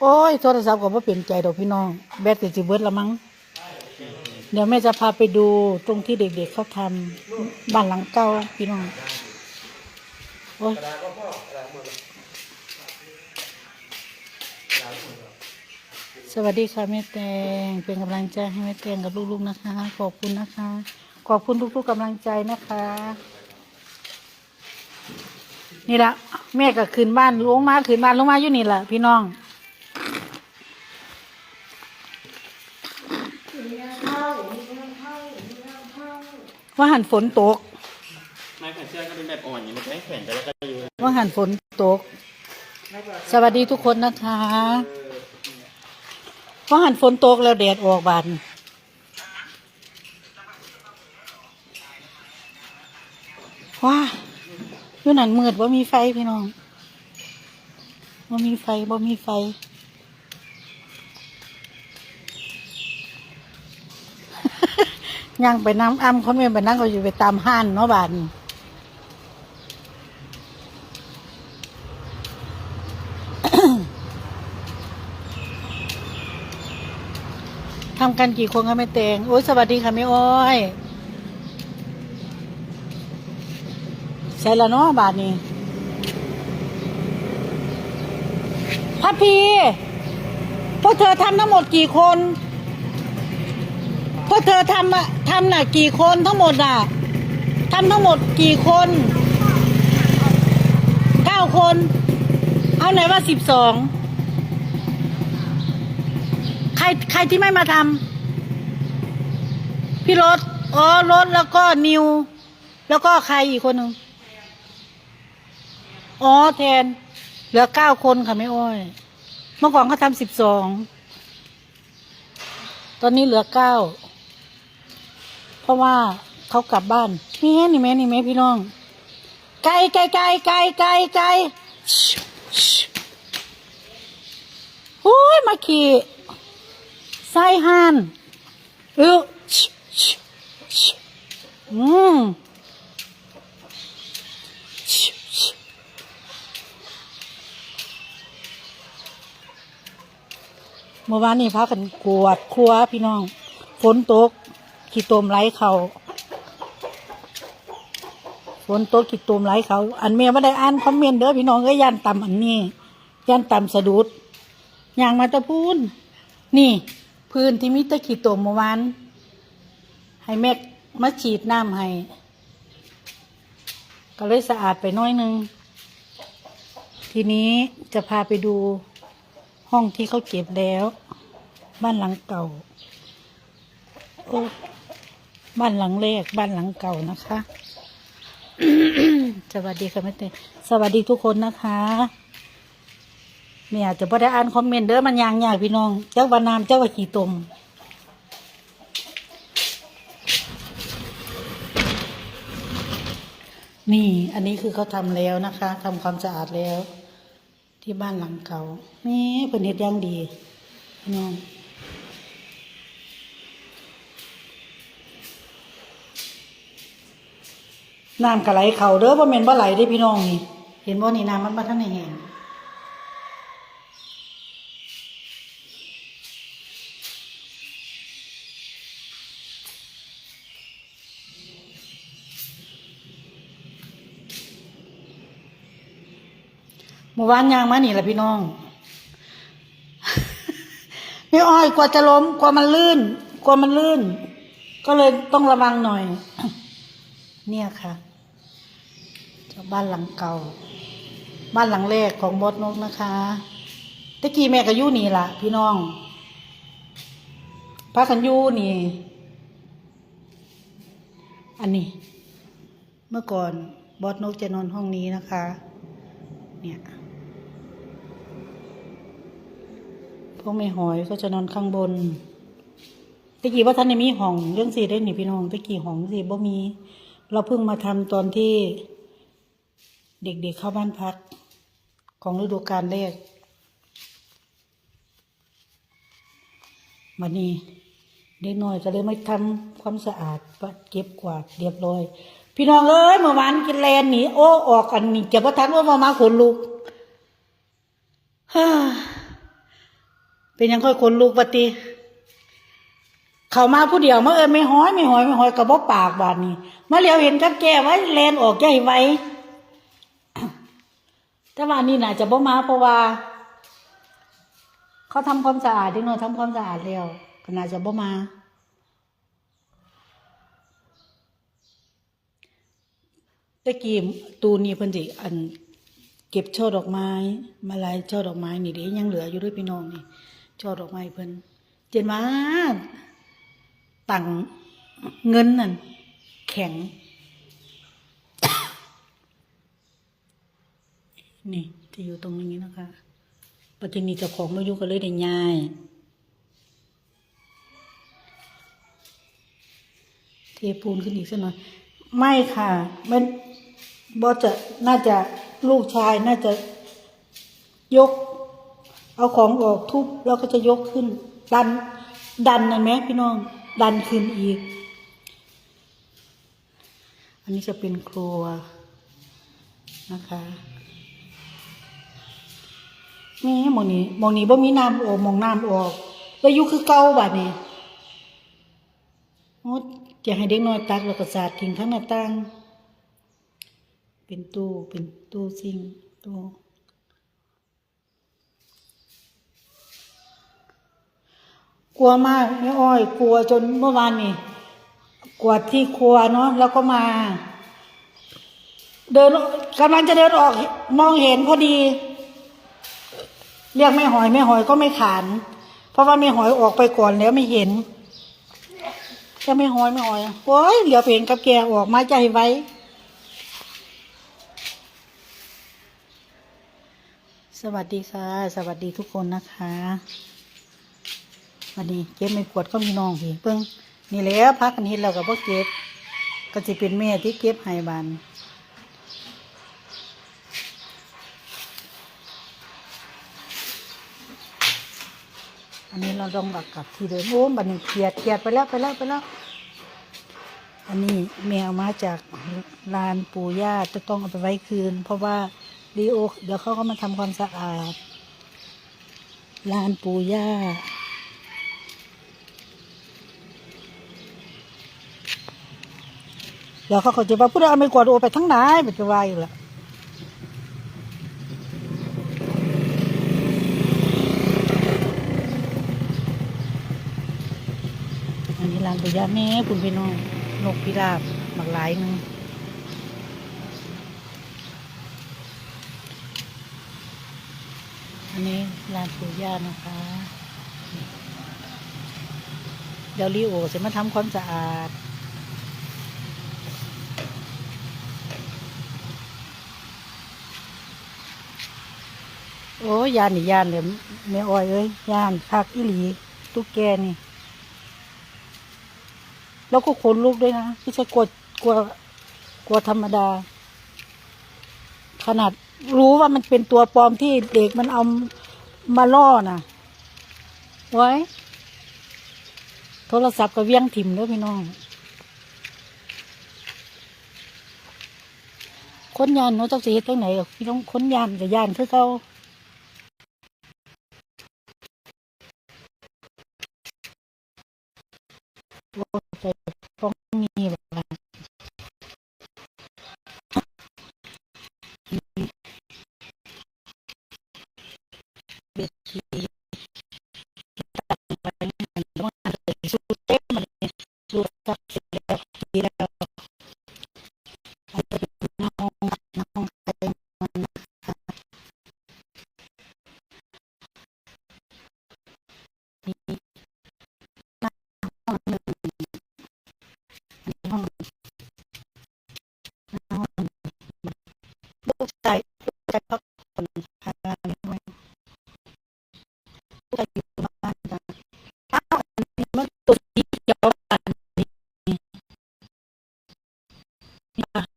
โอ้ยโทรศัพท์ก็บ่เป็นใจดอกพี่น้อง แบตก็สิเบิดละมั้ง เดี๋ยวแม่จะพาไปดูตรงที่เด็กๆเขาทำบ้านหลังเก่าพี่น้อง โอ้ยสวัสดีค่ะแม่แตงเป็นกำลังใจให้แม่แตงกับลูกๆนะคะ ขอบคุณนะคะ ขอบคุณทุกๆกำลังใจนะคะ นี่ละแม่ก็ขึ้นบ้านลงมาขึ้นบ้านลงมาอยู่นี่แหละพี่น้อง ว่าหันฝนตกไม้แขวนเสื้อก็เป็นแบบอ่อนอย่างนี้มันไม่แขวนแต่ว่าก็อยู่ว่าหันฝนตก สวัสดีทุกคนนะคะว่าหันฝนตกแล้วแดดออกบานว้าอยู่นั่นมืดว่ามีไฟพี่น้องว่ามีไฟว่ามีไฟ ย่างไปน้ำอ้ำคนเวียนไปนั่งก็อยู่ไปตามห้านเนาะบานทำกันกี่คนคะแม่เตงโอ้ยสวัสดีค่ะแม่อ้อยใส่ละเนาะบาทนี้พัดพีพวกเธอทำทั้งหมดกี่คน พวกเธอทำอะทำน่ะกี่คนทั้งหมดอะทำทั้งหมดกี่คนเก้าคน เอาไหนว่าสิบสองใครใครที่ไม่มาทำพี่รถอ๋อรถแล้วก็นิว แล้วก็ใครอีกคนหนึ่งอ๋อแทน เหลือเก้าคนค่ะไม่อ้อย เมื่อก่อนเขาทำสิบสองตอนนี้เหลือเก้า ราะว่าเขากลับบ้านนี่แม่นี่แม่นี่แม่พี่น้อง ไก่ไก่ไก่ไก่ไก่ไก่โอ้ยมาขี่ไส้ห่านเอออืมเมื่อวานนี้พากันกวดครัวพี่น้อง ฝนตก ขี้ตมไหลเขาฝนตกขี้ตมไหลเขา อันเมียไม่ได้อ่านคอมเมนต์เด้อพี่น้องก็ย่านต่ำอันนี้ย่านต่ำสะดุดย่างมาตะพูนนี่ พื้นที่มิตรขีดตัวเมื่อวานให้แม่มาฉีดน้ำให้ ก็เลยสะอาดไปน้อยนึง ทีนี้จะพาไปดูห้องที่เขาเก็บแล้ว บ้านหลังเก่า โอ้ บ้านหลังแรกบ้านหลังเก่านะคะ สวัสดีค่ะแม่เต้สวัสดีทุกคนนะคะเนี่ยจะพอได้อ่านคอมเมนต์เด้อมันยางยากพี่น้อง เจ้าวันนามเจ้าว่าขี่ตมนี่ อันนี้คือเขาทำแล้วนะคะทำความสะอาดแล้ว ที่บ้านหลังเก่านี่เป็นเห็ดย่างดีพี่น้อง น้ำกระไหลเข่าเด้อบ่แม่นบ่ไหลได้พี่น้องนี่ เห็นบ่นี่น้ำมันมาทั้งในแห้งเมื่อวานยางมานี่แหละพี่น้องพี่อ้อยกว่าจะล้มกว่ามันลื่นกว่ามันลื่น ก็เลยต้องระวังหน่อย เนี่ยค่ะ บ้านหลังเก่า บ้านหลังแรกของบดนกนะคะตะกี้แม่ก็ยู่นี่ล่ะ พี่น้องพากันยู่นี่ อันนี้ เมื่อก่อนบอสนกจะนอนห้องนี้นะคะ เนี่ยพวกไม่หอยก็จะนอนข้างบนตะกี้ว่าท่านในมีห้องเรื่องสีได้หนิพี่น้องตะกี้ห้องสีบ่มี เราเพิ่งมาทำตอนที่ เด็กๆเข้าบ้านพักของฤดูกาลแรกมานี่เด็กน้อยก็เลยไม่ทำความสะอาดปเก็บกวาดเรียบร้อย พี่น้องเอ้ยเมื่อวานกินแลนหนีโอ้ออกกันนี่จะพระทันว่ามามาขนลุกฮ่าเป็นยังค่อยคนลูกปฏิเขามาผู้เดียวมาเออไม่ห้อยไม่ห้อยไม่ห้อยกระบอกปากบาดนี้มาเลียวเห็นกับแกไว้แลนออกใจไว้ แต่ว่านี่น่าจะบ่มาเพราะว่า เขาทำความสะอาดที่น่นทำความสะอาดแล้วก็น่าจะบ่มา ตะกี้ตูนี่เพิ่นสิอัน เก็บช่อดอกไม้ มาลายช่อดอกไม้นี่เด้ยังเหลืออยู่ด้วยพี่น้องนี่ช่อดอกไม้เพิ่นเจนมาตังเงินนั่นแข็ง นี่จะอยู่ตรงนี้นะคะปัจจุบันเจ้าของมาอยู่ก็เลยได้ย้ายเทปูนขึ้นอีกสักหน่อยไม่ค่ะมันบอจะน่าจะลูกชายน่าจะยก เอาของออกทุบแล้วก็จะยกขึ้น ดัน ดันนะแม่พี่น้อง ดันขึ้นอีก อันนี้จะเป็นครัวนะคะ นี่มองนี้มองนี้บ่มีน้ำออกมองน้ำออกแล้วยุคือเก่าบัดนี้โอ้จะให้เด็กน้อยตักแล้วก็สาดทิ้งทั้งหน้าต่าง เป็นตู้เป็นตู้ซิงตู้กลัวมากแม่อ้อย กลัวจนเมื่อวานนี่กวาดที่ครัวเนาะแล้วก็มา เดินกำลังจะเดินออกมองเห็นพอดี เรียกไม่หอยไม่หอยก็ไม่ขาน เพราะว่าไม่หอยออกไปก่อนแล้วไม่เห็นจะไม่หอยไม่หอยโอ้ยเหลือเพนกับแกออกมาใจไว้ สวัสดีค่ะ สวัสดีทุกคนนะคะวันนี้เก็บไม่ปวดก็มีน้องพี่เพิ่งนี่แหล้วพักกันเห็นแล้วก็บ่เก็บก็จะเป็นแม่ที่เก็บให้บาน นี้เราต้องบักกลับที่เดิมโอ้บันนี้เขียดเขียดไปแล้วไปแล้วไปแล้ว อันนี้แมวมาจากลานปู่ย่าจะต้องเอาไปไว้คืน เพราะว่าดีโอเดี๋ยวเขาก็มาทำความสะอาดลานปู่ย่าเดี๋ยวเขาก็จะว่าผู้ใดเอาไม่กวาดโอไปทั้งไหนมันจะว่าอยู่ละานปู่ย่าแม่คุณพี่น้องนกพิราบหมากหลายนึงอันนี้ลานปู่ย่านะคะ เดี๋ยวลีโอจะมาทำความสะอาด โอ้ยานนี่ยานเลยแม่อ้อยเอ้ยยานคักอีหลี ตุ๊กแกนี่ แล้วก็ขนลุกด้วยนะไม่ใช่กลัวกลัวกลัวธรรมดา ขนาดรู้ว่ามันเป็นตัวปลอมที่เด็กมันเอามาล่อน่ะ ไว้ โทรศัพท์กับเวียงถิ่มแล้วพี่น้อง คนยานเนาะเจ้าสีเฮ็ดจังไหนกับพี่น้องคนยานกับยานคือเขา Yeah.